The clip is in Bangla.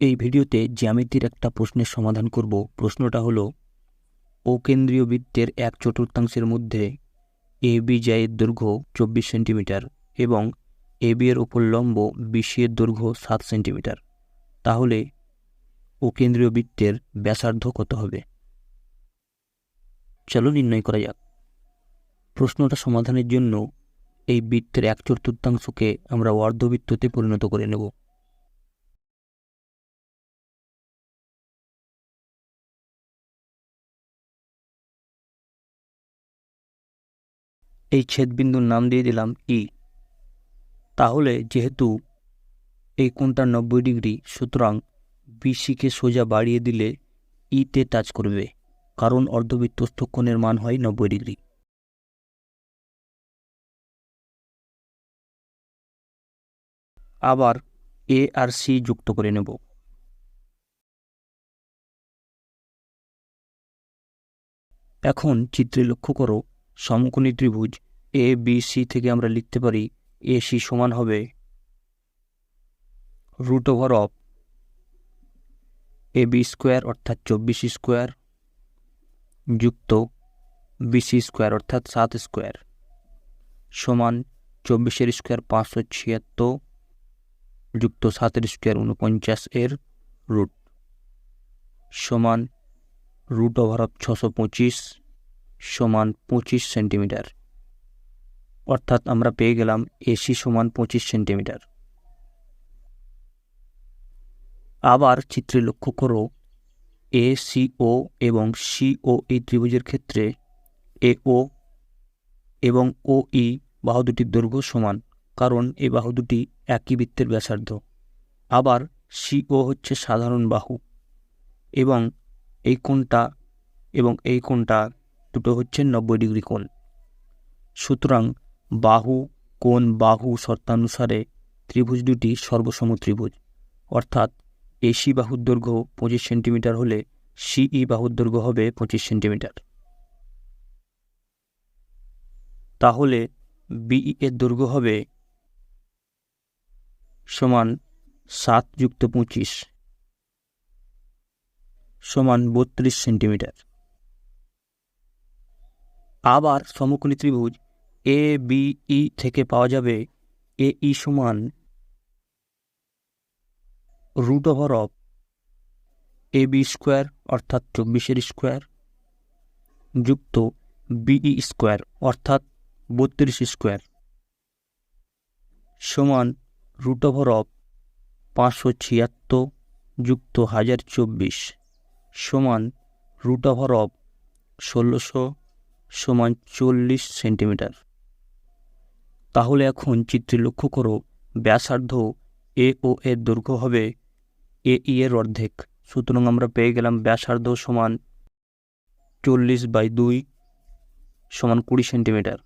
এই ভিডিওতে জ্যামিতির একটা প্রশ্নের সমাধান করব। প্রশ্নটা হলো অকেন্দ্রীয় বৃত্তের এক চতুর্থাংশের মধ্যে এ বি জায়ের দৈর্ঘ্য চব্বিশ সেন্টিমিটার এবং এ বি এর ওপর লম্ব বিসি এর দৈর্ঘ্য সাত সেন্টিমিটার। তাহলে অকেন্দ্রীয় বৃত্তের ব্যাসার্ধ কত হবে? চলো নির্ণয় করা যাক। প্রশ্নটা সমাধানের জন্য এই বৃত্তের এক চতুর্থাংশকে আমরা অর্ধবৃত্ততে পরিণত করে নেব। এই ছেদবিন্দুর নাম দিয়ে দিলাম ই তাহলে যেহেতু এই কোণটা নব্বই ডিগ্রি, সুতরাং বিসিকে সোজা বাড়িয়ে দিলে ইতে টাচ করবে, কারণ অর্ধবৃত্তস্থ কোণের মান হয় নব্বই ডিগ্রি। আবার এ আর সি যুক্ত করে নেব। এখন চিত্রে লক্ষ্য করো সমকোণী ত্রিভুজ এ বি সি থেকে আমরা লিখতে পারি এ সি সমান হবে root over of A B square অর্থাৎ চব্বিশ স্কোয়ার যুক্ত বিসি স্কোয়ার অর্থাৎ সাত স্কোয়ার সমান চব্বিশের স্কোয়ার পাঁচশো ছিয়াত্তর যুক্ত সাতের স্কোয়ার উনপঞ্চাশ এর রুট সমান রুট ওভার অফ ছশো পঁচিশ সমান পঁচিশ সেন্টিমিটার। অর্থাৎ আমরা পেয়ে গেলাম এসি সমান পঁচিশ সেন্টিমিটার। আবার চিত্রে লক্ষ্য করো এ সিও এবং সিও এই ত্রিভুজের ক্ষেত্রে এ ও এবং ও ই বাহু দুটির দৈর্ঘ্য সমান, কারণ এই বাহু দুটি একই বৃত্তের ব্যাসার্ধ। আবার সিও হচ্ছে সাধারণ বাহু এবং এই কোণটা এবং এই কোণটা দুটো হচ্ছে নব্বই ডিগ্রি কোণ। সুতরাং বাহু, কোণ বাহু শর্তানুসারে ত্রিভুজ দুটি সর্বসম ত্রিভুজ। অর্থাৎ এসি বাহুর দৈর্ঘ্য পঁচিশ সেন্টিমিটার হলে সিই বাহুর দৈর্ঘ্য হবে পঁচিশ সেন্টিমিটার। তাহলে বিই এর দৈর্ঘ্য হবে সমান সাত যুক্ত পঁচিশ সমান বত্রিশ সেন্টিমিটার। আবার সমকোণী ত্রিভুজ এ বি ই থেকে পাওয়া যাবে এ ই সমান root over of A B square অর্থাৎ চব্বিশের স্কোয়ার যুক্ত বিই স্কোয়ার অর্থাৎ বত্রিশ স্কোয়ার সমান রুট ওভার অফ পাঁচশো ছিয়াত্তর যুক্ত হাজার চব্বিশ সমান রুট ওভার অফ ষোলোশো সমান চল্লিশ সেন্টিমিটার। তাহলে এখন চিত্রে লক্ষ্য করো, ব্যাসার্ধ এ ও এর দৈর্ঘ্য হবে এ ই এর অর্ধেক। সুতরাং আমরা পেয়ে গেলাম ব্যাসার্ধ সমান চল্লিশ বাই দুই সমান কুড়ি সেন্টিমিটার।